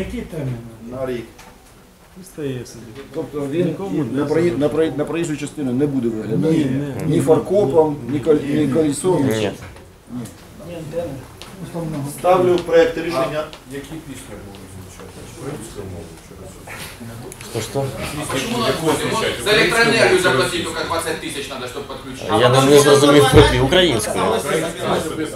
який термін? На рік. Тобто він на, проїзд, на, проїзд, на проїжджу частину не буде виглядати ні, ні, ні, ні фаркопом, ні, ні, ні колісом. Ні, ні. ні. ні. ні. ні. ні. ні. ні Ставлю проект рішення. Які пісні будуть звучати? Українською мовою через То що? Почему надо будет? За электроэнергию заплатить только 20 тысяч надо, чтобы подключить. Я не, не зрозумів про українською.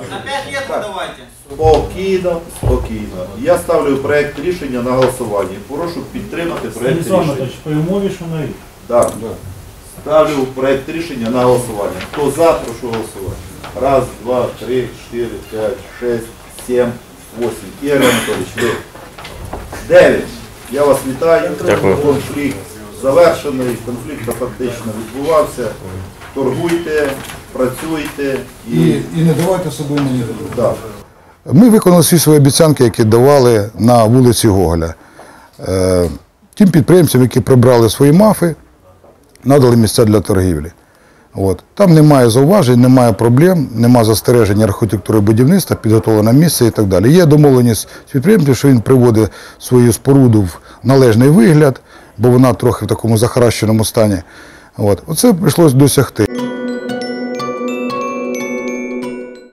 На 5 лет давайте. Спокійно, спокійно. Я ставлю проект рішення на голосування. Прошу підтримати проект рішення. при умові, що на рік. Так. Ставлю проект рішення на голосування. Хто за, прошу голосувати. Раз, два, три, чотири, п'ять, шесть, сім, восемь. Ігор Анатолійович, ви. Дев'ять. Я вас вітаю. Дякую. Конфлікт завершений, конфлікт фактично відбувався. Торгуйте, працюйте І, і не давайте собі мені Да. Ми виконали всі свої обіцянки, які давали на вулиці Гоголя. Е, Тим підприємцям, які прибрали свої мафи, надали місця для торгівлі. От. Там немає зауважень, немає проблем, немає застережень архітектури будівництва, підготовлене місце і так далі. Є домовленість з підприємцем, що він приводить свою споруду в належний вигляд, бо вона трохи в такому захаращеному стані. От. Оце прийшлося досягти.